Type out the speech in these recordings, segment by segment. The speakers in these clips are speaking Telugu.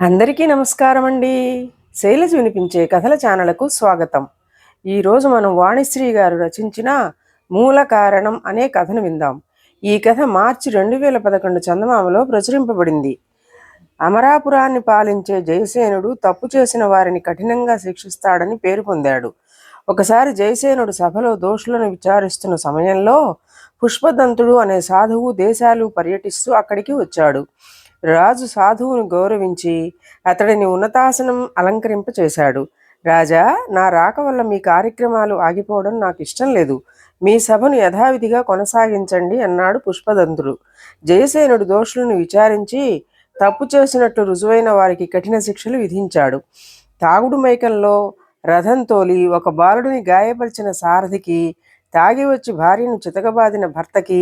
అందరికీ నమస్కారం అండి. శైలజ వినిపించే కథల ఛానళ్ళకు స్వాగతం. ఈరోజు మనం వాణిశ్రీ గారు రచించిన మూల కారణం అనే కథను విందాం. ఈ కథ మార్చి రెండు వేల పదకొండు చందమామలో ప్రచురింపబడింది. అమరాపురాన్ని పాలించే జయసేనుడు తప్పు చేసిన వారిని కఠినంగా శిక్షిస్తాడని పేరు పొందాడు. ఒకసారి జయసేనుడు సభలో దోషులను విచారిస్తున్న సమయంలో పుష్పదంతుడు అనే సాధువు దేశాలు పర్యటిస్తూ అక్కడికి వచ్చాడు. రాజు సాధువును గౌరవించి అతడిని ఉన్నతాసనం అలంకరింప చేశాడు రాజా నా రాక వల్ల మీ కార్యక్రమాలు ఆగిపోవడం నాకు ఇష్టం లేదు. మీ సభను యథావిధిగా కొనసాగించండి అన్నాడు పుష్పదంతుడు. జయసేనుడు దోషులను విచారించి తప్పు చేసినట్లు రుజువైన వారికి కఠిన శిక్షలు విధించాడు. తాగుడు మైకంలో రథం తోలి ఒక బాలుడిని గాయపరిచిన సారథికి తాగి వచ్చి భార్యను చితకబాదిన భర్తకి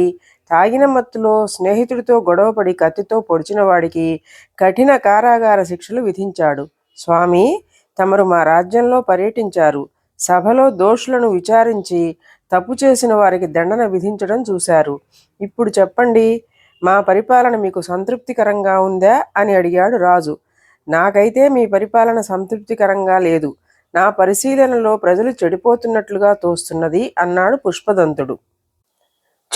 తాగిన మత్తులో స్నేహితుడితో గొడవపడి కత్తితో పొడిచిన వాడికి కఠిన కారాగార శిక్షలు విధించాడు. స్వామి తమరు మా రాజ్యంలో పర్యటించారు. సభలో దోషులను విచారించి తప్పు చేసిన వారికి దండన విధించడం చూశారు. ఇప్పుడు చెప్పండి మా పరిపాలన మీకు సంతృప్తికరంగా ఉందా అని అడిగాడు రాజు. నాకైతే మీ పరిపాలన సంతృప్తికరంగా లేదు. నా పరిశీలనలో ప్రజలు చెడిపోతున్నట్లుగా తోస్తున్నది అన్నాడు పుష్పదంతుడు.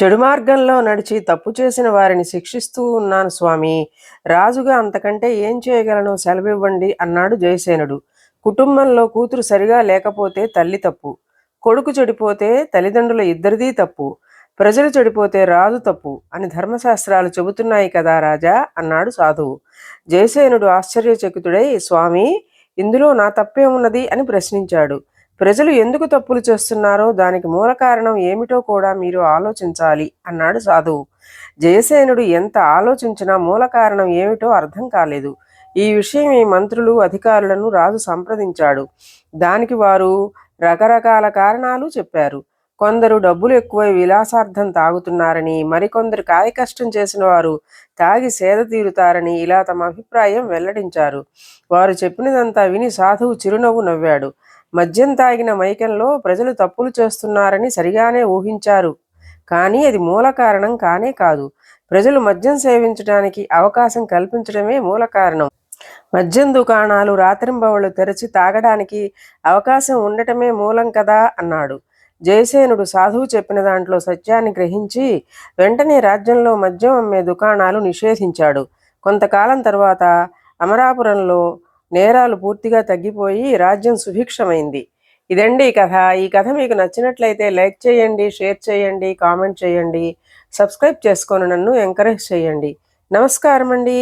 చెడు మార్గంలో నడిచి తప్పు చేసిన వారిని శిక్షిస్తూ ఉన్నాను స్వామి. రాజుగా అంతకంటే ఏం చేయగలను? సెలవివ్వండి అన్నాడు జయసేనుడు. కుటుంబంలో కూతురు సరిగా లేకపోతే తల్లి తప్పు. కొడుకు చెడిపోతే తల్లిదండ్రుల ఇద్దరిదీ తప్పు. ప్రజలు చెడిపోతే రాజు తప్పు అని ధర్మశాస్త్రాలు చెబుతున్నాయి కదా రాజా అన్నాడు సాధువు. జయసేనుడు ఆశ్చర్యచకితుడై స్వామి ఇందులో నా తప్పే ఉన్నది అని ప్రశ్నించాడు. ప్రజలు ఎందుకు తప్పులు చేస్తున్నారో దానికి మూల కారణం ఏమిటో కూడా మీరు ఆలోచించాలి అన్నాడు సాధువు. జయసేనుడు ఎంత ఆలోచించినా మూల కారణం ఏమిటో అర్థం కాలేదు. ఈ విషయం ఈ మంత్రులు అధికారులను రాజు సంప్రదించాడు. దానికి వారు రకరకాల కారణాలు చెప్పారు. కొందరు డబ్బులు ఎక్కువై విలాసార్థం తాగుతున్నారని మరికొందరు కాయకష్టం చేసిన వారు తాగి సేద తీరుతారని ఇలా తమ అభిప్రాయం వెల్లడించారు. వారు చెప్పినదంతా విని సాధువు చిరునవ్వు నవ్వాడు. మద్యం తాగిన మైకంలో ప్రజలు తప్పులు చేస్తున్నారని సరిగానే ఊహించారు. కానీ అది మూల కారణం కానే కాదు. ప్రజలు మద్యం సేవించడానికి అవకాశం కల్పించడమే మూల కారణం. మద్యం దుకాణాలు రాత్రింబవళ్ళు తెరచి తాగడానికి అవకాశం ఉండటమే మూలం కదా అన్నాడు. జయసేనుడు సాధువు చెప్పిన దాంట్లో సత్యాన్ని గ్రహించి వెంటనే రాజ్యంలో మద్యం అమ్మే దుకాణాలు నిషేధించాడు. కొంతకాలం తర్వాత అమరాపురంలో నేరాలు పూర్తిగా తగ్గిపోయి రాజ్యం సుభిక్షమైంది. ఇదండి ఈ కథ. ఈ కథ మీకు నచ్చినట్లయితే లైక్ చేయండి షేర్ చేయండి కామెంట్ చేయండి సబ్స్క్రైబ్ చేసుకొని నన్ను ఎంకరేజ్ చేయండి. నమస్కారం అండి